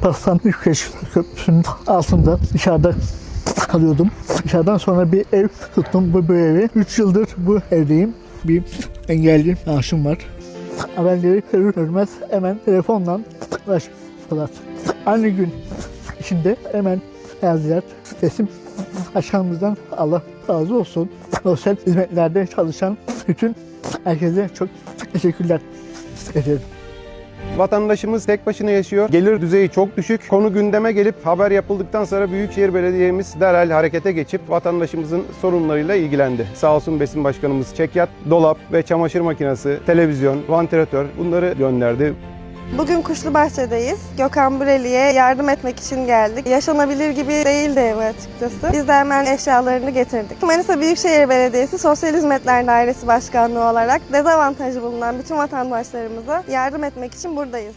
Alparslan Ülkeş Köprüsü'nün altında dışarıda kalıyordum. Dışarıdan sonra bir ev tuttum bu, bu evi. 3 yıldır bu evdeyim. Bir engelli maaşım var. Haberleri görür görmez hemen telefonla ulaştılar. Aynı gün içinde hemen yazdılar. Resim aşağımızdan Allah razı olsun. Sosyal hizmetlerde çalışan bütün herkese çok teşekkürler ederim. Vatandaşımız tek başına yaşıyor. Gelir düzeyi çok düşük. Konu gündeme gelip haber yapıldıktan sonra Büyükşehir Belediye'miz derhal harekete geçip vatandaşımızın sorunlarıyla ilgilendi. Sağ olsun Besin Başkanımız çekyat, dolap ve çamaşır makinesi, televizyon, vantilatör bunları gönderdi. Bugün Kuşlu Bahçe'deyiz. Gökhan Bureli'ye yardım etmek için geldik. Yaşanabilir gibi değildi ev açıkçası. Biz de hemen eşyalarını getirdik. Manisa Büyükşehir Belediyesi Sosyal Hizmetler Dairesi Başkanlığı olarak dezavantajı bulunan bütün vatandaşlarımıza yardım etmek için buradayız.